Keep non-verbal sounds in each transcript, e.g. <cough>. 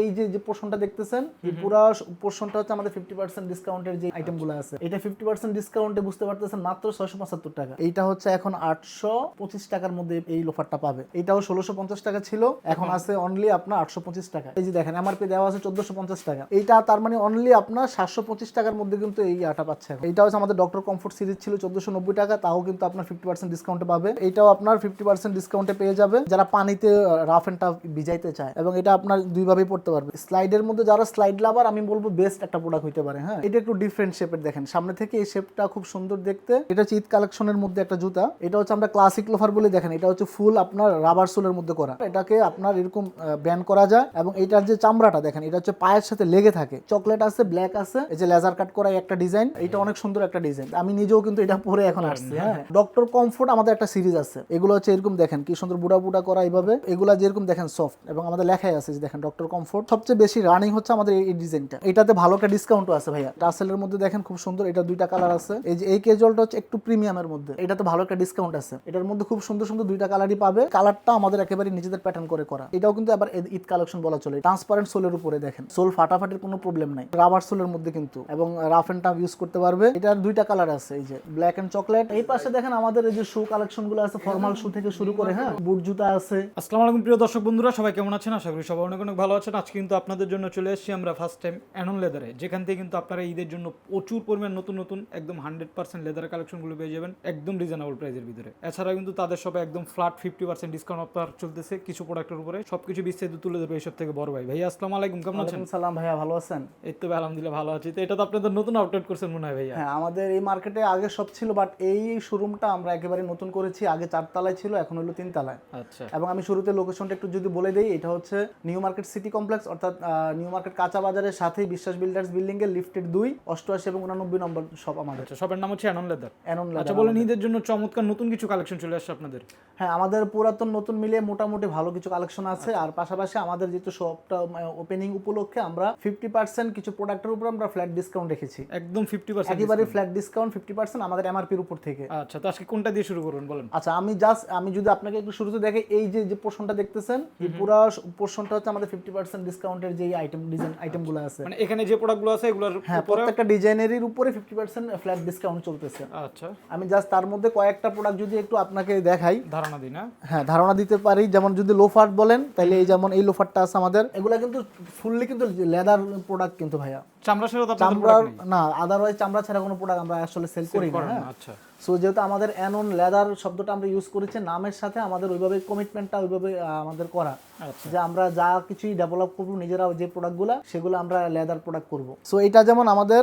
এই যে যে পোর্শনটা দেখতেছেন এই পুরো পোর্শনটা হচ্ছে আমাদের ফিফটি পার্সেন্ট ডিসকাউন্টের যে আইটেমগুলো আছে। এটা ফিফটি পার্সেন্ট ডিসকাউন্টে বুঝতে পারতেছেন মাত্র ছয়শো পঁচাত্তর টাকা। এইটা হচ্ছে এখন আটশো পঁচিশ টাকার মধ্যে এই লোফারটা পাবে। এটাও ষোলোশো পঞ্চাশ টাকা ছিল এখন আছে অনলি আপনার আটশো পঁচিশ টাকা। এই যে দেখেন এমআরপি দেওয়া আছে চোদ্দশো পঞ্চাশ টাকা। এইটা তার মানে অনলি আপনার সাতশো পঁচিশ টাকার মধ্যে কিন্তু এই আটা পাচ্ছে। এইটা হচ্ছে আমাদের ডক্টর কমফোর্ট সিরিজ ছিল চোদ্দশো নব্বই টাকা তাও কিন্তু আপনার ফিফটি পার্সেন্ট ডিসকাউন্টে পাবে। এটাও আপনার ফিফটি পার্সেন্ট ডিসকাউন্টে পেয়ে যাবে। যারা পানিতে রাফ এন্ড টাফ ভিজাইতে চায় এবং এটা আপনার দুইভাবেই পড়তে পারবে। স্লাইডের মধ্যে যারা স্লাইড লাভার আমি বলব বেস্ট একটা প্রোডাক্ট হইতে পারে হ্যাঁ? এটা একটু ডিফারেন্ট শেপের দেখেন। সামনে থেকে এই শেপটা খুব সুন্দর দেখতে। এটা হচ্ছে ঈদ কালেকশনের মধ্যে একটা জুতা। এটা হচ্ছে আমরা ক্লাসিক লোফার বলে দেখেন এটা হচ্ছে ফুল আপনার রাবার সোলের মধ্যে করা। এটাকে আপনার এরকম ব্যান্ড করা যায় এবং এটার যে চামড়াটা দেখেন এটা হচ্ছে পায়ের সাথে লেগে থাকে। চকলেট আছে ব্ল্যাক আছে এই যে লেজার কাট করা একটা ডিজাইন এটা অনেক সুন্দর একটা ডিজাইন আমি নিজেও কিন্তু এটা পরে এখন আসছি হ্যাঁ? ডক্টর কমফোর্ট আমাদের একটা সিরিজ আছে। এগুলো হচ্ছে এরকম দেখেন কি সুন্দর বুড়া বুড়া করা এইভাবে। এগুলা যেরকম দেখেন সফট এবং আমাদের লেখাই আছে যে দেখেন ডক্টর কমফোর্ট সবচেয়ে বেশি রানিং হচ্ছে আমাদের এই ডিজাইনটা এটাতে ভালো একটা ডিসকাউন্টও আছে ভাইয়া। টাসেলের মধ্যে দেখেন খুব সুন্দর, এটা দুইটা কালার আছে। এই যে, এই কেজলটা হচ্ছে একটু প্রিমিয়ামের মধ্যে। এটাতে ভালো একটা ডিসকাউন্ট আছে। এটার মধ্যে খুব সুন্দর সুন্দর দুইটা কালারই পাবে। কালারটা আমাদের একেবারে নিজেদের প্যাটার্ন করে করা। এটাও কিন্তু আবার ঈদ- কালেকশন বলা চলে। ট্রান্সপারেন্ট সোলের উপরে দেখেন। সোল ফাটাফাটির কোনো প্রবলেম নাই। রাবার সোলের মধ্যে কিন্তু। এবং রাফ এন্ড টাফ ইউজ করতে পারবে। এটার দুইটা কালার আছে। এই যে ব্ল্যাক এন্ড চকলেট এই পাশে দেখেন আমাদের এই যে শু কালেকশনগুলো আছে ফর্মাল শু থেকে শুরু করে হ্যাঁ? বুট জুতা আছে। আসসালামু আলাইকুম প্রিয় দর্শক বন্ধুরা, সবাই কেমন আছেন? আশা করি সবাই অনেক অনেক ভালো আছেন। আজকে কিন্তু আপনাদের জন্য চলে এসেছি আমরা ফার্স্ট টাইম অ্যানন লেদারে যেখান থেকে কিন্তু আপনারা ঈদের জন্য প্রচুর পরিমাণ নতুন নতুন একদম হান্ড্রেড পার্সেন্ট লেদার কালেকশনগুলো পেয়ে যাবেন একদম রিজনেবল প্রাইসের ভিতরে। এছাড়া কিন্তু তাদের সবাই একদম flat fifty percent discount offer চলতেছে কিছু প্রোডাক্টের উপরে সবকিছু বিস্তারিত তুলে দেবে এইসব থেকে বড় ভাই। ভাই আসসালামু আলাইকুম কেমন আছেন? সালাম ভাইয়া ভালো আছেন? এই তো আলহামদুলিল্লাহ ভালো আছি। তো এটা তো আপনাদের নতুন আপডেট করছেন মনে হয় ভাইয়া? হ্যাঁ আমাদের এই মার্কেটে আগে সব ছিল বাট এই শোরুমটা আমরা একেবারে নতুন করেছি আগে চারতলায় ছিল এখন হলো তিনতলায়। আচ্ছা। এবং আমি শুরুতে লোকেশনটা একটু যদি বলে দিই এটা হচ্ছে নিউ মার্কেট সিটি কমপ্লেক্স অর্থাৎ নিউ মার্কেট কাঁচা বাজারের সাথেই বিশ্বাস বিল্ডার্স বিল্ডিং এর লিফটের দুই অষ্টআশি এবং উনানব্বই নম্বর সব আমাদের। আচ্ছা সবার নাম হচ্ছে অ্যানন লেদার অ্যানন আচ্ছা বলেন ঈদের জন্য চমৎকার নতুন কিছু কালেকশন চলে আসছে আপনাদের? হ্যাঁ আমাদের পুরাতন নতুন মিলিয়ে মোটামুটি ভালো কিছু কালেকশন আছে। আর পাশাপাশি আমাদের যেহেতু শপটা ওপেনিং উপলক্ষে আমরা ফিফটি পার্সেন্ট কিছু প্রোডাক্টের উপর আমরা ফ্ল্যাট ডিসকাউন্ট রেখেছি। একদম ফিফটি পার্সেন্ট একেবারে ফ্ল্যাট ডিসকাউন্ট ফিফটি পার্সেন্ট আমাদের এমআরপির উপর থেকে। আচ্ছা তো আজকে কোনটা দিয়ে শুরু করবেন বলেন। আচ্ছা আমি জাস্ট আমি যদি আপনাকে একটু শুরুতে দেখে এই যে যে পোর্শনটা দেখতেছেন এই পুরো পোর্শনটা হচ্ছে আমাদের ফিফটি পার্সেন্ট ডিসকাউন্টের যে আইটেম ডিজাইন আইটেমগুলো আছে। মানে এখানে যে প্রোডাক্টগুলো আছে এগুলোর হ্যাঁ প্রত্যেকটা ডিজাইনেরই উপরে ফিফটি পার্সেন্ট ফ্ল্যাট ডিসকাউন্ট চলতেছে। আচ্ছা। আমি জাস্ট তার মধ্যে কয়েকটা প্রোডাক্ট যদি একটু আপনাকে দেখাই। ধারণা দিই না? হ্যাঁ ধারণা দিতে পারি। যেমন যদি লোফার বলেন তাহলে এই যেমন এই লোফারটা আছে আমাদের এগুলো কিন্তু ফুললি কিন্তু লেদার প্রোডাক্ট কিন্তু ভাইয়া। চামড়া চামড়ার না আদারওয়াইজ চামড়া ছাড়া কোনো প্রোডাক্ট আমরা আসলে সেল করি না হ্যাঁ। আচ্ছা। সো যেহেতু আমাদের অ্যানন লেদার শব্দটা আমরা ইউজ করেছি নামের সাথে আমাদের ওইভাবে কমিটমেন্টটা ওইভাবে আমাদের করা। আচ্ছা। যে আমরা যা কিছুই ডেভেলপ করব নিজেরা যে প্রোডাক্টগুলো সেগুলো আমরা লেদার প্রোডাক্ট করব। সো এটা যেমন আমাদের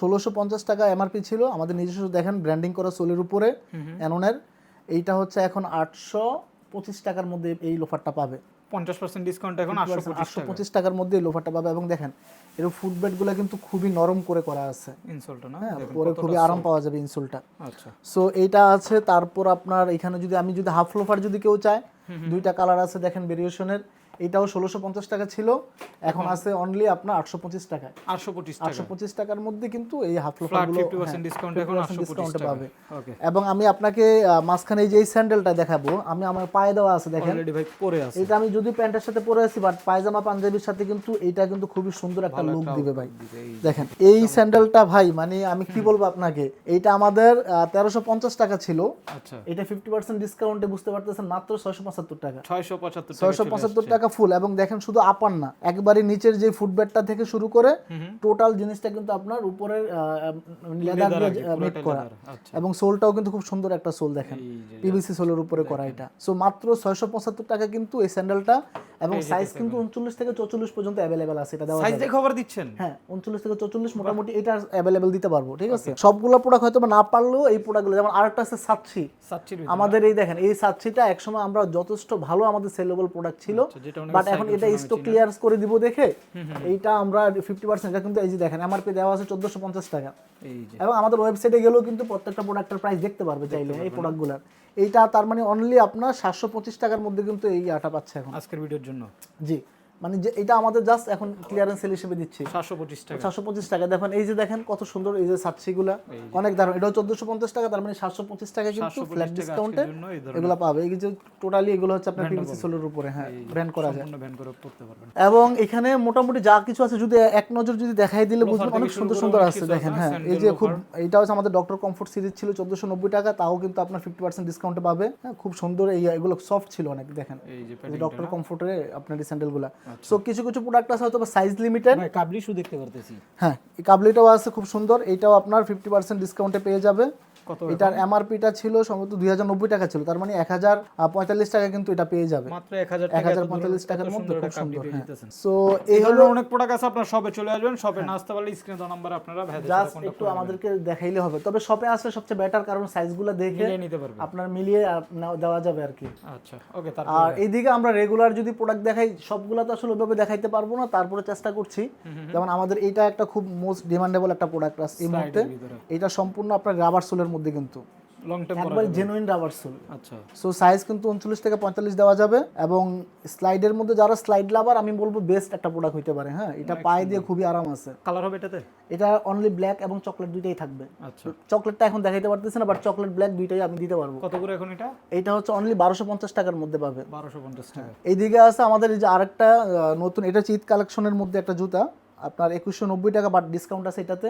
ষোলোশো পঞ্চাশ টাকা এমআরপি ছিল আমাদের নিজস্ব দেখেন ব্র্যান্ডিং করা সোলের উপরে অ্যাননের এইটা হচ্ছে এখন আটশো পঁচিশ টাকার মধ্যে এই লোফারটা পাবে। পঞ্চাশ পার্সেন্ট ডিসকাউন্ট এখন আটশো পঁচিশ টাকার মধ্যে লোফারটা পাবে। এবং দেখেন এর ফুটবেডগুলো কিন্তু খুবই নরম করে করা আছে। ইনসোলটা না? হ্যাঁ পরে খুবই আরাম পাওয়া যাবে ইনসোলটা আচ্ছা। সো এইটা আছে। তারপর আপনার এখানে যদি আমি যদি হাফ লোফার যদি কেউ চায় দুইটা কালার আছে দেখেন ভেরিয়েশনের এটাও ষোলোশো পঞ্চাশ টাকা ছিল। এখন আছে অনলি আপনার আটশো পঁচিশ টাকায়। আটশো পঁচিশ টাকা। আটশো পঁচিশ টাকার মধ্যে কিন্তু এই হাফ পার্সেন্ট ডিসকাউন্ট পাবে। এবং আমি আপনাকে মাঝখানে এই যে স্যান্ডেলটা দেখাবো আমি আমার পায়ে দেওয়া আছে দেখেন। পরে এটা আমি যদি প্যান্টের সাথে পরে আছি বাট পায়জামা পাঞ্জাবির সাথে কিন্তু এটা কিন্তু খুবই সুন্দর একটা লুক দিবে ভাই। দেখেন এই স্যান্ডেলটা ভাই মানে আমি কি বলব আপনাকে এইটা আমাদের তেরোশো পঞ্চাশ টাকা ছিল। আচ্ছা। এটা ফিফটি পার্সেন্ট ডিসকাউন্টে বুঝতে পারতেছেন মাত্র ছয়শো পঁচাত্তর টাকা। ছয়শো পঁচাত্তর ছয়শো পঁচাত্তর টাকা ফুল এবং দেখেন শুধু আপার না একবারে নিচের যে ফুটব্যাটটা থেকে শুরু করে টোটাল জিনিসটা কিন্তু আপনার উপরের লেদার দিয়ে মেক করা। আচ্ছা। এবং সোলটাও কিন্তু খুব সুন্দর একটা সোল দেখেন পিভিসি সোলের উপরে করা এটা। সো মাত্র ছয়শো পঁচাত্তর টাকা কিন্তু এই স্যান্ডেলটা এবং সাইজ কিন্তু উনচল্লিশ থেকে চৌচল্লিশ পর্যন্ত অ্যাভেলেবেল আছে এটা দেওয়া সাইজ। দিয়ে খবর দিচ্ছেন? হ্যাঁ উনচল্লিশ থেকে চৌচল্লিশ মোটামুটি এটা অ্যাভেলেবেল দিতে পারব ঠিক আছে? সবগুলো প্রোডাক্ট হয়তো না পারলেও এই প্রোডাক্টগুলো যেমন আরেকটা আছে সাতশি। সাতচির আমাদের এই দেখেন এই সাতশিটা একসময় আমরা যথেষ্ট ভালো আমাদের সেলেবল প্রোডাক্ট ছিল। আচ্ছা, যেটা বাট এখন এটা স্টক ক্লিয়ার করে দিব দেখে এইটা আমরা ফিফটি পার্সেন্ট এটা কিন্তু এই যে দেখেন আমার পে দেওয়া আছে চোদ্দশো পঞ্চাশ টাকা। এই যে। এবং আমাদের ওয়েবসাইটে গেলেও কিন্তু প্রত্যেকটা প্রোডাক্টের প্রাইস দেখতে পারবে চাইলে এই প্রোডাক্টগুলোর এইটা তার মানে অনলি আপনার সাতশো পঁচিশ টাকার মধ্যে কিন্তু এই আটা পাচ্ছে এখন। আজকের ভিডিওর জন্য। জি। মানে যে এটা আমাদের জাস্ট এখন ক্লিয়ারেন্স সেল হিসেবে দিচ্ছি। সাতশো পঁচিশ টাকা। সাতশো পঁচিশ টাকা। দেখেন এই যে দেখেন কত সুন্দর এই যে সাতশিগুলা অনেক দারুণ। এটা চোদ্দশো পঞ্চাশ টাকা তার মানে সাতশো পঁচিশ টাকা কিন্তু ফ্ল্যাট ডিসকাউন্টে এগুলো পাবে। এই যে টোটালি এগুলো হচ্ছে আপনার পিভিসি সোলের উপরে হ্যাঁ ব্র্যান্ড করা যায়। এবং এখানে মোটামুটি যা কিছু আছে যদি এক নজর যদি দেখাই দিলে বুঝবেন অনেক সুন্দর সুন্দর আছে দেখেন হ্যাঁ। এই যে খুব এটা হচ্ছে আমাদের ডক্টর কমফোর্ট সিরিজ ছিল চোদ্দশো নব্বই টাকা তাও কিন্তু আপনার ফিফটি পার্সেন্ট ডিসকাউন্টে পাবে। হ্যাঁ খুব সুন্দর এই এগুলো সফট ছিল অনেক দেখেন। এই যে ডক্টর কমফোর্টের আপনার এই স্যান্ডেলগুলো। সো কিছু কিছু প্রোডাক্ট আছে হয়তো সাইজ লিমিটেড কাবলি শু দেখতে পারতেছি। হ্যাঁ এই কাবলিটাও আছে খুব সুন্দর। এটাও আপনার ফিফটি পার্সেন্ট ডিসকাউন্টে পেয়ে যাবে। এটার এমআরপিটা ছিল সম্ভবত দুই হাজার নব্বই টাকা ছিল। তার মানে এক হাজার পঁয়তাল্লিশ টাকা কিন্তু এটা পেয়ে যাবে। মাত্র এক হাজার এক হাজার পঁয়তাল্লিশ টাকার মধ্যে খুব সুন্দর হ্যাঁ। সো এই এই হলো অনেক প্রোডাক্ট আছে আপনার শপে চলে আসবেন শপে না আসতে পারলে স্ক্রিনে দেওয়া নাম্বার আপনারা জাস্ট একটু আমাদেরকে দেখাইলে হবে। তবে শপে আসলে সবচেয়ে বেটার কারণ সাইজগুলো দেখে নিতে আপনার মিলিয়ে দেওয়া যাবে আর কি। আচ্ছা ওকে আর এইদিকে আমরা রেগুলার যদি প্রোডাক্ট দেখাই সবগুলো তো আসলে ওইভাবে দেখাইতে পারব না তারপরে চেষ্টা করছি। যেমন আমাদের এইটা একটা খুব মোস্ট ডিমান্ডেবল একটা প্রোডাক্ট আছে এই মুহূর্তে। এটা সম্পূর্ণ আপনার রাবার সোলের মধ্যে কিন্তু লং টাইম একবার জেনুইন রাবার সোল আচ্ছা। সো সাইজ কিন্তু উনচল্লিশ থেকে পঁয়তাল্লিশ দেওয়া যাবে এবং স্লাইডের মধ্যে যারা স্লাইড লাভার আমি বলব বেস্ট একটা প্রোডাক্ট হইতে পারে হ্যাঁ? এটা পায়ে দিয়ে খুবই আরাম আছে। কালার হবে এটাতে? এটা অনলি ব্ল্যাক এবং চকলেট দুইটাই থাকবে। আচ্ছা। চকলেটটা এখন দেখাইতে পারতেছি না বাট চকলেট ব্ল্যাক দুইটাই আমি দিতে পারব। কত করে এখন এটা? এইটা হচ্ছে অনলি বারোশো পঞ্চাশ টাকার মধ্যে পাবে। বারোশো পঞ্চাশ টাকা। এইদিকে আছে আমাদের এই যে আরেকটা নতুন এটা ঈদ কালেকশনের মধ্যে একটা জুতা। আপনার একুশশো নব্বই টাকা বাট ডিসকাউন্ট আছে এটাতে।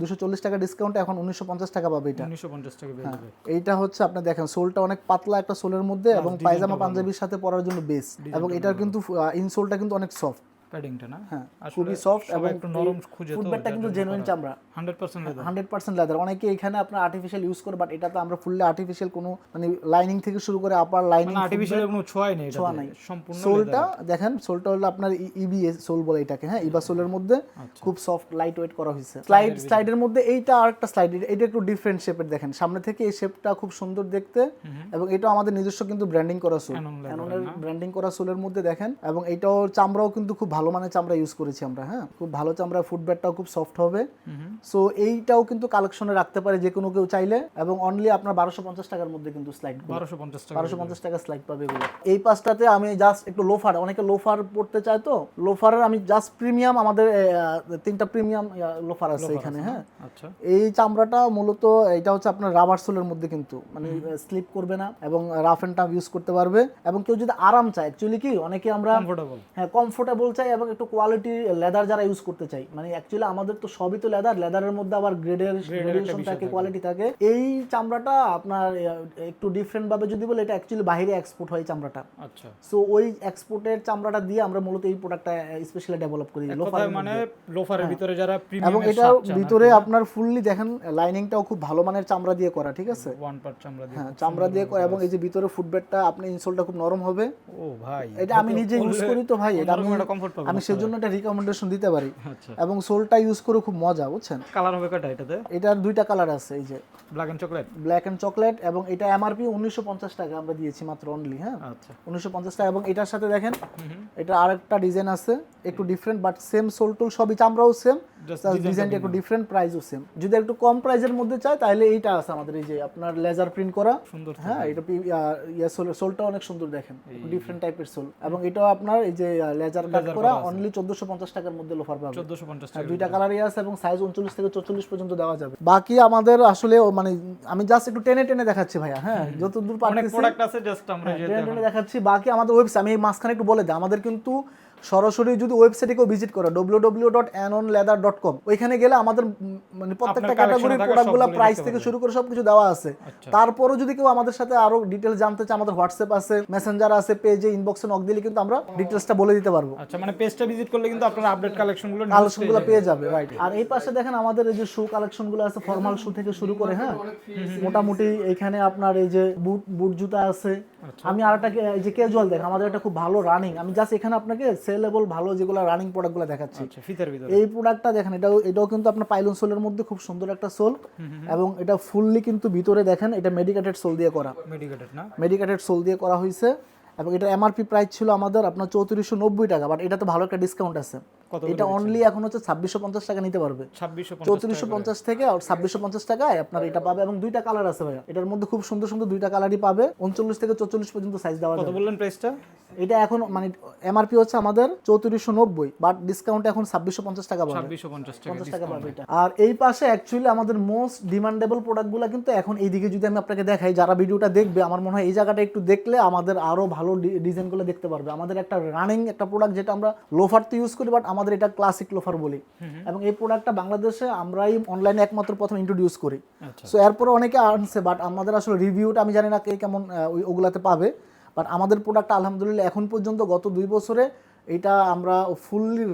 দুশো চল্লিশ টাকা ডিসকাউন্ট এখন উনিশশো পঞ্চাশ টাকা পাবে এটা। উনিশশো পঞ্চাশ টাকা পেয়ে এইটা হচ্ছে আপনি দেখেন সোলটা অনেক পাতলা একটা সোলের মধ্যে এবং পায়জামা পাঞ্জাবির সাথে পরার জন্য বেস এবং এটার কিন্তু ইনসোলটা কিন্তু অনেক সফট প্যাডিংটা না? হ্যাঁ খুবই সফট এবং একটু নরম খুঁজে কিন্তু জেনুইন চামড়া। Hundred percent hundred percent leather অনেকে এখানে আপনার আর্টিফিশিয়াল ইউজ করে বাট এটা তো আমরা ফুললি আর্টিফিশিয়াল কোনো মানে লাইনিং থেকে শুরু করে আপার লাইনিং মানে আর্টিফিশিয়াল কোনো ছোঁয়াই নেই ছোঁয়া নাই। সম্পূর্ণ সোলটা দেখেন সোলটা হলো আপনার ইবি সোল বলে এটাকে হ্যাঁ ইবা সোলের মধ্যে আচ্ছা। খুব সফট লাইট ওয়েট করা হয়েছে। স্লাইড স্লাইডের মধ্যে এইটা আরেকটা স্লাইড এটা একটু ডিফারেন্ট শেপের দেখেন। সামনে থেকে এই শেপটা খুব সুন্দর দেখতে এবং এটা আমাদের নিজস্ব কিন্তু ব্র্যান্ডিং করা সোল ব্র্যান্ডিং করা সোলের মধ্যে দেখেন এবং এটাও চামড়াও কিন্তু খুব ভালো মানের চামড়া ইউজ করেছি আমরা হ্যাঁ? খুব ভালো চামড়া ফুটব্যাটটাও খুব সফট হবে। সো এইটাও কিন্তু কালেকশনে রাখতে পারে যে কোনো কেউ চাইলে এবং অনলি আপনার বারোশো পঞ্চাশ টাকার মধ্যে কিন্তু স্লাইড বারোশো পঞ্চাশ টাকা বারোশো পঞ্চাশ টাকা স্লাইড পাবে এগুলো। এই পাঁচটাতে আমি জাস্ট একটু লোফার অনেকে লোফার পড়তে চায় তো? লোফারের আমি জাস্ট প্রিমিয়াম আমাদের তিনটা প্রিমিয়াম লোফার আছে এখানে হ্যাঁ? আচ্ছা। এই চামড়াটা মূলত এটা হচ্ছে আপনার রাবার সোলের মধ্যে কিন্তু মানে স্লিপ করবে না এবং রাফ এন্ড টাফ ইউজ করতে পারবে এবং কেউ যদি আরাম চায় অ্যাকচুয়ালি কি অনেকে আমরা হ্যাঁ কমফোর্টেবল চাই এবং একটু কোয়ালিটি লেদার যারা ইউজ করতে চাই। মানে অ্যাকচুয়ালি আমাদের তো সবই তো লেদার লেদারের মধ্যে আবার গ্রেডের গ্রেডেশন থাকে কোয়ালিটি থাকে। এই চামড়াটা আপনার একটু ডিফারেন্ট ভাবে যদি বলে এটা অ্যাকচুয়ালি বাইরে এক্সপোর্ট হয় চামড়াটা। আচ্ছা। সো ওই এক্সপোর্টের চামড়াটা দিয়ে আমরা মূলত এই প্রোডাক্টটা স্পেশালি ডেভেলপ করি লোফার মানে লোফারের ভিতরে যারা হ্যাঁ। এবং এটা ভিতরে আপনার ফুললি দেখেন লাইনিংটাও খুব ভালো মানের চামড়া দিয়ে করা ঠিক আছে? ওয়ান পার্ট চামড়া দিয়ে হ্যাঁ চামড়া দিয়ে করা এবং এই যে ভিতরে ফুটবেটটা আপনি ইনসোলটা খুব নরম হবে। ও ভাই এটা আমি নিজে ইউজ করি তো ভাই এটা আমি কমফোর্ট পাবেন আমি সেজন্য এটা রিকমেন্ডেশন দিতে পারি। আচ্ছা। এবং সোলটা ইউজ করে খুব মজা বুঝছেন? কালার হবে কয়টা এটাতে? এটার দুইটা কালার আছে এই যে। Black and chocolate black and chocolate এবং এটা এমআরপি উনিশশো পঞ্চাশ টাকা আমরা দিয়েছি মাত্র অনলি হ্যাঁ? আচ্ছা। উনিশশো পঞ্চাশ টাকা এবং এটার সাথে দেখেন এটা আরেকটা ডিজাইন আছে একটু ডিফারেন্ট বাট সেম সোল টোল সবই চামড়াও সেম ডিজাইনটা একটু ডিফারেন্ট প্রাইসও সেম যদি একটু কম প্রাইসের মধ্যে চায় তাহলে এইটা আছে আমাদের এই যে আপনার লেজার প্রিন্ট করা। সুন্দর হ্যাঁ এটা ইয়া সোলটা অনেক সুন্দর দেখেন ডিফারেন্ট টাইপের সোল এবং এটাও আপনার এই যে লেজার কাট করা অনলি চোদ্দশো পঞ্চাশ টাকার মধ্যে লোফার পাবে। চোদ্দশো পঞ্চাশ হ্যাঁ, টাকা দুইটা কালারই আছে এবং সাইজ উনচল্লিশ থেকে চল্লিশ পর্যন্ত দেওয়া যাবে। বাকি আমাদের আসলে মানে আমি জাস্ট একটু টেনে টেনে দেখাচ্ছি ভাইয়া হ্যাঁ যতদূর অনেক পারতেছি। প্রোডাক্ট আছে জাস্ট আমরা টেনে টেনে দেখাচ্ছি। বাকি আমাদের ওয়েবসাইট আমি এই মাঝখানে একটু বলে দিই আমাদের কিন্তু সরাসরি যদি ওয়েবসাইটে কেউ ভিজিট করে W W dot leather dot com ওইখানে গেলে আমাদের মানে প্রত্যেকটা ক্যাটাগরির প্রোডাক্টগুলো প্রাইস থেকে শুরু করে সবকিছু দেওয়া আছে। আচ্ছা। তারপরও যদি কেউ আমাদের সাথে আরও ডিটেলস জানতে চায় আমাদের হোয়াটসঅ্যাপ আছে মেসেঞ্জার আছে পেজে ইনবক্সে নক দিলে কিন্তু আমরা ডিটেলসটা বলে দিতে পারব। আচ্ছা মানে পেজটা ভিজিট করলে কিন্তু আপনারা আপডেট কালেকশনগুলো কালেকশনগুলো পেয়ে যাবে। রাইট আর এই পাশে দেখেন আমাদের এই যে শু কালেকশনগুলো আছে ফর্মাল শু থেকে শুরু করে হ্যাঁ? মোটামুটি এখানে আপনার এই যে বুট বুট জুতা আছে আমি আরেকটা কে- এই যে ক্যাজুয়াল দেখ আমাদের একটা খুব ভালো রানিং আমি জাস্ট এখানে আপনাকে সেলেবল ভালো যেগুলো রানিং প্রোডাক্টগুলো দেখাচ্ছি। আচ্ছা ফিতার ভিতরে। এই প্রোডাক্টটা দেখেন এটাও এটাও কিন্তু আপনার পাইলন সোলের মধ্যে খুব সুন্দর একটা সোল এবং এটা ফুললি কিন্তু ভিতরে দেখেন এটা মেডিকেটেড সোল দিয়ে করা। মেডিকেটেড না? মেডিকেটেড সোল দিয়ে করা হয়েছে এবং এটা এমআরপি প্রাইস ছিল আমাদের আপনার চৌত্রিশশো নব্বই টাকা বাট এটা তো ভালো একটা ডিসকাউন্ট আছে। কত এটা অনলি এখন হচ্ছে ছাব্বিশশো পঞ্চাশ টাকা নিতে পারবে। চৌত্রিশশো পঞ্চাশ থেকে আর ছাব্বিশশো পঞ্চাশ টাকায় আপনার এটা পাবে এবং দুইটা কালার আছে ভাইয়া। এটার মধ্যে খুব সুন্দর সুন্দর দুইটা কালারই পাবে। উনচল্লিশ থেকে চৌচল্লিশ পর্যন্ত সাইজ দেওয়া কত বললেন প্রাইসটা এটা এখন মানে এমআরপি হচ্ছে আমাদের চৌত্রিশশো নব্বই বাট ডিসকাউন্ট এখন ছাব্বিশশো পঞ্চাশ টাকা পাবে। ছাব্বিশশো পঞ্চাশ টাকা পাবে এটা। আর এই পাশে অ্যাকচুয়ালি আমাদের মোস্ট ডিমান্ডেবল প্রোডাক্টগুলো কিন্তু এখন এইদিকে যদি আমি আপনাকে দেখাই যারা ভিডিওটা দেখবে আমার মনে হয় এই জায়গাটা একটু দেখলে আমাদের আরও ভালো ডিজাইনগুলো দেখতে পারবে। আমাদের একটা রানিং একটা প্রোডাক্ট যেটা আমরা লোফার তো ইউজ করি বাট আমাদের এটা ক্লাসিক লোফার বলি। এবং এই প্রোডাক্টটা বাংলাদেশে আমরাই অনলাইনে একমাত্র প্রথম ইন্ট্রোডিউস করি। আচ্ছা। সো এরপরে অনেকে আনছে বাট আমাদের আসলে রিভিউটা আমি জানি না কে কেমন ওই ওগুলাতে পাবে। বাট আমাদের প্রোডাক্টটা আলহামদুলিল্লাহ এখন পর্যন্ত গত দুই বছরে এটা আমরা ফুললি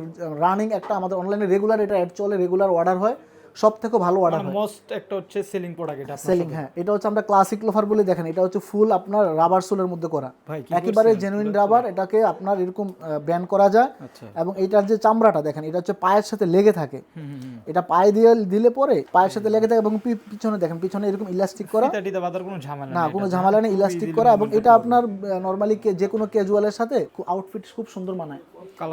রানিং একটা আমাদের অনলাইনে রেগুলার এটা অ্যাড চলে রেগুলার অর্ডার হয়। সব থেকে ভালো অর্ডার হয়। মোস্ট একটা হচ্ছে সেলিং প্রোডাক্ট এটা সেলিং হ্যাঁ। এটা হচ্ছে আমরা ক্লাসিক লোফার বলে দেখেন এটা হচ্ছে ফুল আপনার রাবার সোলের মধ্যে করা। একেবারে জেনুইন রাবার এটাকে আপনার এরকম ব্যান্ড করা যায়। আচ্ছা। এবং এটার যে চামড়াটা দেখেন এটা হচ্ছে পায়ের সাথে লেগে থাকে। এটা পায়ে দিয়ে দিলে পরে পায়ের সাথে লেগে থাকে এবং পিছনে দেখেন পিছনে এরকম ইলাস্টিক করা। না কোনো ঝামেলা নেই ইলাস্টিক করা এবং এটা আপনার নর্মালি যে কোনো ক্যাজুয়ালের সাথে আউটফিট খুব সুন্দর মানায়।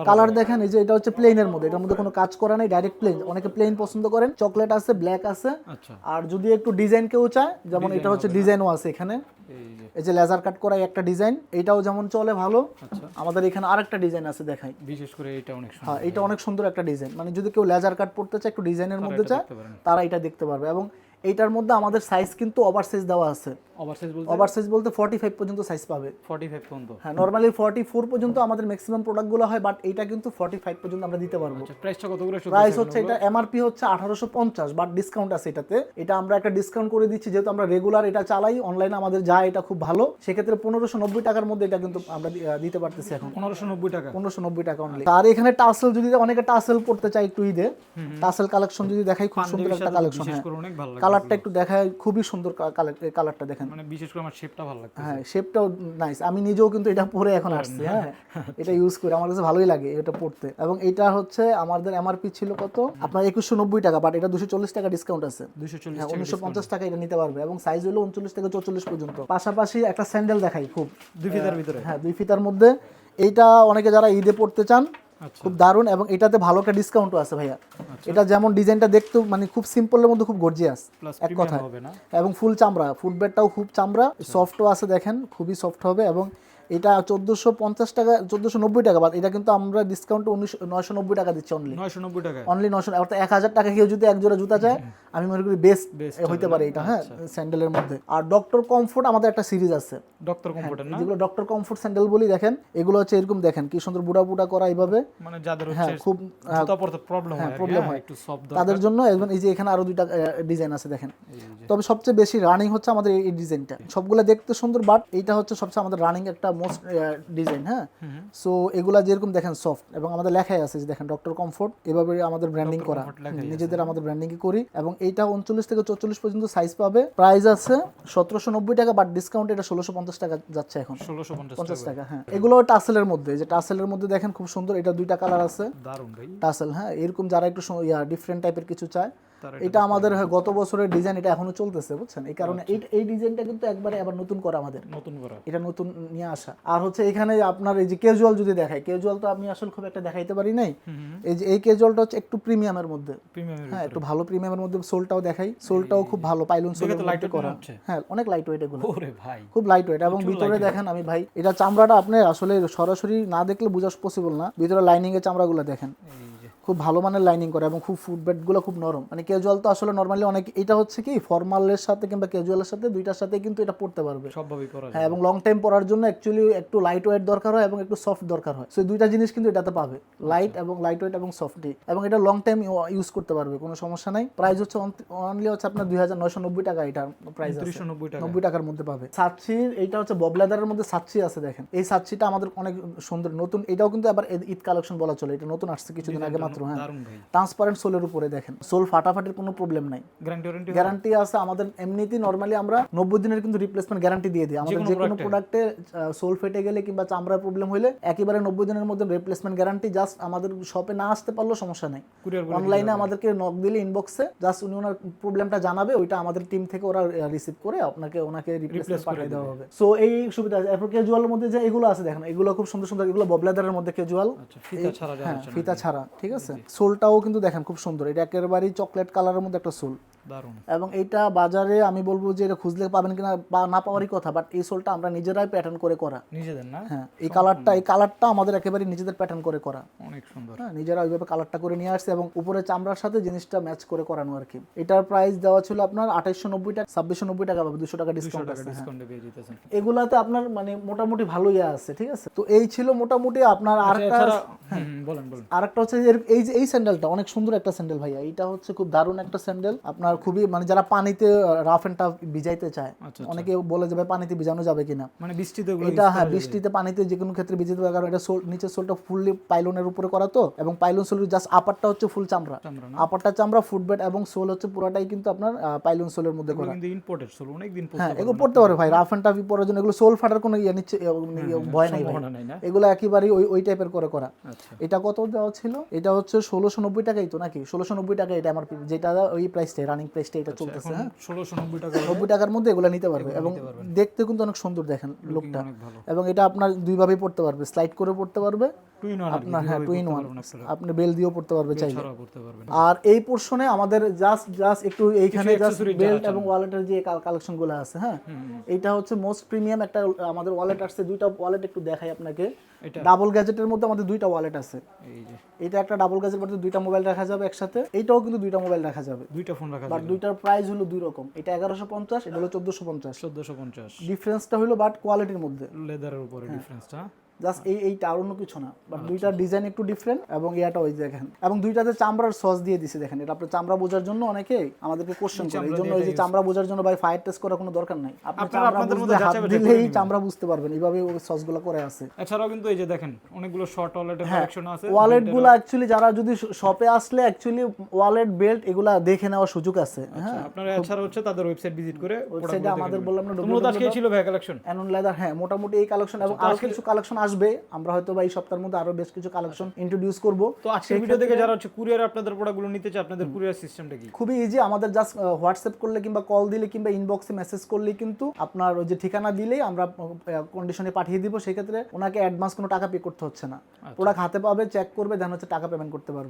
কালার দেখেন এই যে এটা হচ্ছে প্লেনের মধ্যে এটার মধ্যে কোনো কাজ করা নাই ডাইরেক্ট প্লেন অনেকে প্লেন পছন্দ করেন চকলেট আছে ব্ল্যাক আছে। আচ্ছা। আর যদি একটু ডিজাইন কেউ চায় যেমন এটা হচ্ছে ডিজাইনও আছে এখানে। এই যে। লেজার কাট করা একটা ডিজাইন এটাও যেমন চলে ভালো। আচ্ছা। আমাদের এখানে আরেকটা ডিজাইন আছে দেখাই। বিশেষ করে এটা অনেক সুন্দর। হ্যাঁ এটা অনেক সুন্দর একটা ডিজাইন মানে যদি কেউ লেজার কাট পড়তে চায় একটু ডিজাইনের মধ্যে চায় তারা এটা দেখতে পারবে। এবং এইটার মধ্যে আমাদের সাইজ কিন্তু ওভার সাইজ দেওয়া আছে। ওভারসাইজ বলতে? ওভারসাইজ বলতে ফর্টি ফাইভ পর্যন্ত সাইজ পাবে। 45 পর্যন্ত। হ্যাঁ নর্মালি ফর্টি ফোর পর্যন্ত আমাদের ম্যাক্সিমাম প্রোডাক্টগুলো হয় বাট এটা কিন্তু ফর্টি ফাইভ পর্যন্ত আমরা দিতে পারব। আচ্ছা প্রাইসটা কত করে? প্রাইস হচ্ছে এটা এমআরপি হচ্ছে আঠারোশো পঞ্চাশ বাট ডিসকাউন্ট আছে এটাতে। এটা আমরা একটা ডিসকাউন্ট করে দিচ্ছি যেহেতু আমরা রেগুলার এটা চালাই অনলাইনে আমাদের যায় এটা খুব ভালো। সেক্ষেত্রে পনেরোশো নব্বই টাকার মধ্যে এটা কিন্তু আমরা দিতে পারতেছি এখন। 1590 টাকা? পনেরোশো নব্বই টাকা অনলি আর এখানে টাসেল যদি অনেকে টাসেল পড়তে চায় একটু ঈদে টাসেল কালেকশন যদি দেখাই খুব সুন্দর একটা কালেকশন হ্যাঁ। লাগে কালারটা একটু দেখায় খুবই সুন্দর কালারটা দেখেন। মানে বিশেষ করে আমার শেপটা ভালো লাগছে হ্যাঁ শেপটাও নাইস আমি নিজেও কিন্তু এটা পরে এখন আসছি হ্যাঁ। এটা ইউজ করে আমার কাছে ভালোই লাগে এটা পড়তে। এবং এটা হচ্ছে আমাদের এমআরপি ছিল কত? আপনার একুশশো নব্বই টাকা বাট এটা দুশো চল্লিশ টাকা ডিসকাউন্ট আছে। 240 হ্যাঁ উনিশশো পঞ্চাশ টাকা এটা নিতে পারবে এবং সাইজ হলো উনচল্লিশ থেকে চৌচল্লিশ পর্যন্ত। পাশাপাশি একটা স্যান্ডেল দেখাই খুব। দুই ফিতার ভিতরে? হ্যাঁ দুই ফিতার মধ্যে। এইটা অনেকে যারা ঈদে পড়তে চান খুব দারুণ এবং এটাতে ভালো একটা ডিসকাউন্টও আছে ভাইয়া। এটা যেমন ডিজাইনটা দেখতে মানে খুব সিম্পলের মধ্যে খুব গর্জিয়াস এক কথায়। এবং ফুল চামড়া ফুটবেডটাও খুব চামড়া সফটও আছে দেখেন খুবই সফট হবে এবং এটা চোদ্দোশো পঞ্চাশ টাকা চোদ্দোশো নব্বই টাকা বাদ এটা কিন্তু আমরা ডিসকাউন্ট উনিশশো নয়শো নব্বই টাকা দিচ্ছি অনলি 990 টাকা অনলি নশো অর্থাৎ এক হাজার টাকা কেউ যদি এক জোড়া জুতা চায় <laughs> আমি মনে করি বেস্ট হইতে পারে এটা হ্যাঁ আচ্ছা। স্যান্ডেলের মধ্যে। আর ডক্টর কমফোর্ট আমাদের একটা সিরিজ আছে। ডক্টর কমফোর্টার না? যেগুলো ডক্টর কমফোর্ট স্যান্ডেল বলি দেখেন এগুলো হচ্ছে এরকম দেখেন কি সুন্দর বুড়া বুড়া করা এইভাবে। মানে যাদের হ্যাঁ হচ্ছে খুব জুতা পরতে প্রবলেম হয় প্রবলেম হয়। হয়। একটু সফট তাদের জন্য এবং এই যে এখানে আরও দুইটা ডিজাইন আছে দেখেন। তবে সবচেয়ে বেশি রানিং হচ্ছে আমাদের এই ডিজাইনটা সবগুলো দেখতে সুন্দর বাট এইটা হচ্ছে সবচেয়ে আমাদের রানিং একটা মোস্ট ডিজাইন হ্যাঁ? সো এগুলা যেরকম দেখেন সফট এবং আমাদের লেখাই আছে যে দেখেন ডক্টর কমফোর্ট এভাবে আমাদের ব্র্যান্ডিং করা। নিজেদের আমাদের ব্র্যান্ডিং করি এবং এইটা উনচল্লিশ থেকে চল্লিশ পর্যন্ত সাইজ পাবে। প্রাইস আছে সতেরোশো নব্বই টাকা বাট ডিসকাউন্ট এটা ষোলোশো পঞ্চাশ টাকা যাচ্ছে এখন। 1650 পঞ্চাশ টাকা। হ্যাঁ। এগুলো টাসেলের মধ্যে যে টাসেলের মধ্যে দেখেন খুব সুন্দর এটা দুইটা কালার আছে। টাসেল হ্যাঁ এরকম যারা একটু ইয়া ডিফারেন্ট টাইপের কিছু চায় এটা আমাদের গত বছরের ডিজাইন এটা এখনও চলতেছে বুঝছেন? এই কারণে এই এই ডিজাইনটা কিন্তু একবারে আবার নতুন করা আমাদের। নতুন করা। এটা নতুন নিয়ে আসা। আর হচ্ছে এখানে আপনার এই যে ক্যাজুয়াল যদি দেখাই ক্যাজুয়াল তো আমি আসলে খুব একটা দেখাইতে পারি নাই। এই যে এই ক্যাজুয়ালটা হচ্ছে একটু প্রিমিয়ামের মধ্যে। হ্যাঁ একটু ভালো প্রিমিয়ামের মধ্যে সোলটাও দেখাই। সোলটাও খুব ভালো পাইলন তো মধ্যে করা। হ্যাঁ অনেক লাইট ওয়েট এগুলো। ওরে ভাই খুব লাইট ওয়েট এবং ভিতরে দেখেন আমি ভাই এটা চামড়াটা আপনি আসলে সরাসরি না দেখলে বোঝা পসিবল না। ভিতরে লাইনিং এর চামড়াগুলো দেখেন। খুব ভালো মানের লাইনিং করে এবং খুব ফুটবেডগুলো খুব নরম। মানে ক্যাজুয়াল তো আসলে নর্মালি অনেক এটা হচ্ছে কি ফর্মালের সাথে কিংবা ক্যাজুয়ালের সাথে দুইটার সাথে কিন্তু এটা পড়তে পারবে। সবভাবেই পরা হ্যাঁ এবং লং টাইম পরার জন্য অ্যাকচুয়ালি একটু লাইট ওয়েট দরকার হয় এবং একটু সফট দরকার হয়। সো দুইটা জিনিস কিন্তু এটাতে পাবে। লাইট এবং লাইট ওয়েট এবং সফটি এবং এটা লং টাইম ইউজ করতে পারবে কোনো সমস্যা নাই। প্রাইস হচ্ছে অনলি হচ্ছে আপনার দুই হাজার নয়শো নব্বই টাকা এটার প্রাইস আছে। 390 টাকা। নব্বই টাকার মধ্যে পাবে। সাচ্ছির এটা হচ্ছে বব লেদারের মধ্যে সাচ্ছি আছে দেখেন। এই সাচ্ছিটা আমাদের অনেক সুন্দর নতুন এটাও কিন্তু আবার ঈদ কালেকশন বলা চলে এটা নতুন আসছে কিছুদিন আগে মাত্র। মাত্র হ্যাঁ। ট্রান্সপারেন্ট সোলের উপরে দেখেন। সোল ফাটাফাটির কোনো প্রবলেম নাই। গ্যারান্টি গ্যারান্টি আছে আমাদের এমনিতেই নর্মালি আমরা নব্বই দিনের কিন্তু রিপ্লেসমেন্ট গ্যারান্টি দিয়ে দিই। আমাদের যে কোনো প্রোডাক্টে সোল ফেটে গেলে কিংবা চামড়ার প্রবলেম হলে একেবারে নব্বই দিনের মধ্যে রিপ্লেসমেন্ট গ্যারান্টি জাস্ট আমাদের শপে না আসতে পারলেও সমস্যা নেই। অনলাইনে আমাদেরকে নক দিলে ইনবক্সে জাস্ট উনি ওনার প্রবলেমটা জানাবে ওইটা আমাদের টিম থেকে ওরা রিসিভ করে আপনাকে ওনাকে রিপ্লেসমেন্ট পাঠিয়ে দেওয়া হবে। সো এই সুবিধা আছে এরপর ক্যাজুয়ালের মধ্যে যে এগুলো আছে দেখেন এগুলো খুব সুন্দর সুন্দর এগুলো ববলেদারের মধ্যে ক্যাজুয়াল আচ্ছা ফিতা হ্যাঁ ফিতা ছাড়া ঠিক আছে? সোলটাও কিন্তু দেখেন খুব সুন্দর। এটা একেবারেই চকলেট কালারের মধ্যে একটা সোল। এবং এইটা বাজারে আমি বলব যে এটা খুঁজলে পাবেন কিনা বা না পাওয়ারই কথা বাট এই সোলটা আমরা নিজেরাই প্যাটার্ন করে করা। নিজেদের না? হ্যাঁ এই কালারটা এই কালারটা আমাদের একেবারে নিজেদের প্যাটার্ন করে করা। অনেক সুন্দর। হ্যাঁ নিজেরা ওইভাবে কালারটা করে নিয়ে আসছে এবং উপরে চামড়ার সাথে জিনিসটা ম্যাচ করে করানো আর কি। এটার প্রাইস দেওয়া ছিল আপনার আঠাইশশো নব্বই টাকা ছাব্বিশশো নব্বই টাকা পাবে দুশো টাকা ডিসকাউন্ট হ্যাঁ। এগুলাতে আপনার মানে মোটামুটি ভালোই আছে ঠিক আছে? তো এই ছিল মোটামুটি আপনার আরেকটা এছাড়া হুম, বলেন বলেন। আরেকটা হচ্ছে এই যে এই স্যান্ডেলটা অনেক সুন্দর একটা স্যান্ডেল ভাইয়া। এইটা হচ্ছে খুব দারুণ একটা স্যান্ডেল আপনার খুবই মানে যারা পানিতে রাফ এন্ড টাফ ভিজাইতে চায় আচ্ছা, অনেকে বলে যাবে পানিতে ভিজানো যাবে কিনা। মানে বৃষ্টিতে এটা হ্যাঁ বৃষ্টিতে পানিতে যে কোনো ক্ষেত্রে ভিজাতে পারে কারণ এটা সোল নিচের সোলটা ফুললি পাইলনের উপরে করা তো এবং পাইলন সোল জাস্ট আপারটা হচ্ছে ফুল চামড়া। আপারটা চামড়া ফুটবেট এবং সোল হচ্ছে পুরোটাই কিন্তু আপনার পাইলন সোলের মধ্যে এগুলো করা। কিন্তু ইম্পোর্টেড সোল অনেক দিন হ্যাঁ এগুলো পড়তে পারে ভাই রাফ এন্ড টাফ পরার জন্য এগুলো সোল ফাটার কোনো ইয়ে নিচ্ছে ইয়ে ভয় নাই ভাই। সম্ভাবনা নাই না? এগুলো একেবারেই ওই ওই টাইপের করে করা। আচ্ছা। এটা কত দেওয়া ছিল? এটা হচ্ছে ষোলোশো নব্বই টাকাই তো নাকি? ষোলোশো নব্বই টাকা এটা আমার যেটা ওই প্রাইসটাই রানিং প্রাইসটা এটা চলতেছে হ্যাঁ? ষোলোশো নব্বই টাকা নব্বই টাকার মধ্যে এগুলো নিতে পারবে এবং দেখতে কিন্তু অনেক সুন্দর দেখেন লোকটা। এবং এটা আপনার দুইভাবেই পড়তে পারবে স্লাইড করে পড়তে পারবে আপনার হ্যাঁ টু ইন ওয়ান আপনি বেল দিয়েও পড়তে পারবে চাইলে। আর এই পোর্শনে আমাদের জাস্ট জাস্ট একটু এইখানে জাস্ট বেল্ট এবং ওয়ালেটের যে কালেকশনগুলো আছে হ্যাঁ? এইটা হচ্ছে মোস্ট প্রিমিয়াম একটা আমাদের ওয়ালেট আসছে। দুইটা ওয়ালেট একটু দেখাই আপনাকে। ডাবল গ্যাজেটের মধ্যে আমাদের দুইটা ওয়ালেট আছে। এটা একটা ডাবল গ্যাজেট মধ্যে দুইটা মোবাইল রাখা যাবে একসাথে। এইটাও কিন্তু দুইটা মোবাইল রাখা যাবে। দুইটা ফোন রাখা বাট দুইটার প্রাইস হলো দুই রকম। এটা এগারোশো পঞ্চাশ এটা হলো চোদ্দোশো পঞ্চাশ। চোদ্দশো পঞ্চাশ। ডিফারেন্সটা হলো বাট কোয়ালিটির মধ্যে। লেদারের উপরে ডিফারেন্সটা জাস্ট এই এইটা আর অন্য কিছু না। বাট দুইটার ডিজাইন একটু ডিফারেন্ট এবং ইয়াটা ওই দেখেন। এবং দুইটাতে চামড়ার সস দিয়ে দিছে দেখেন এটা আপনার চামড়া বোঝার জন্য অনেকে আমাদেরকে কোশ্চেন করে এই জন্য যে চামড়া বোঝার জন্য ভাই ফায়ার টেস্ট করার কোনো দরকার নাই। আপনি চামড়া হাত দিলেই বুঝতে পারবেন এইভাবে ওই সসগুলো করে আছে। এছাড়াও কিন্তু এই যে দেখেন অনেকগুলো শর্ট ওয়ালেটের কালেকশন আছে। ওয়ালেটগুলো অ্যাকচুয়ালি যারা যদি শপে আসলে অ্যাকচুয়ালি ওয়ালেট বেল্ট এগুলা দেখে নেওয়ার সুযোগ আছে। হ্যাঁ আপনারা এছাড়া হচ্ছে তাদের ওয়েবসাইট ভিজিট করে ওয়েবসাইটে আমাদের বললাম না ছিল ভাই কালেকশন অ্যানন লেদার হ্যাঁ মোটামুটি এই কালেকশন এবং আরও কিছু কালেকশন আসবে। আমরা হয়তো বা এই সপ্তাহের মধ্যে আরও বেশ কিছু কালেকশন ইন্ট্রোডিউস করব। তো আজকে ভিডিও দেখে যারা হচ্ছে কুরিয়ার আপনাদের প্রোডাক্টগুলো নিতে চায় আপনাদের কুরিয়ার সিস্টেমটা কি? খুবই ইজি আমাদের জাস্ট হোয়াটসঅ্যাপ করলে কিংবা কল দিলে কিংবা ইনবক্সে মেসেজ করলে কিন্তু আপনার ওই যে ঠিকানা দিলেই আমরা কন্ডিশনে পাঠিয়ে দিব। সেক্ষেত্রে ওনাকে অ্যাডভান্স কোনো টাকা পে করতে হচ্ছে না। প্রোডাক্ট হাতে পাবে চেক করবে দেন হচ্ছে টাকা পেমেন্ট করতে পারবে।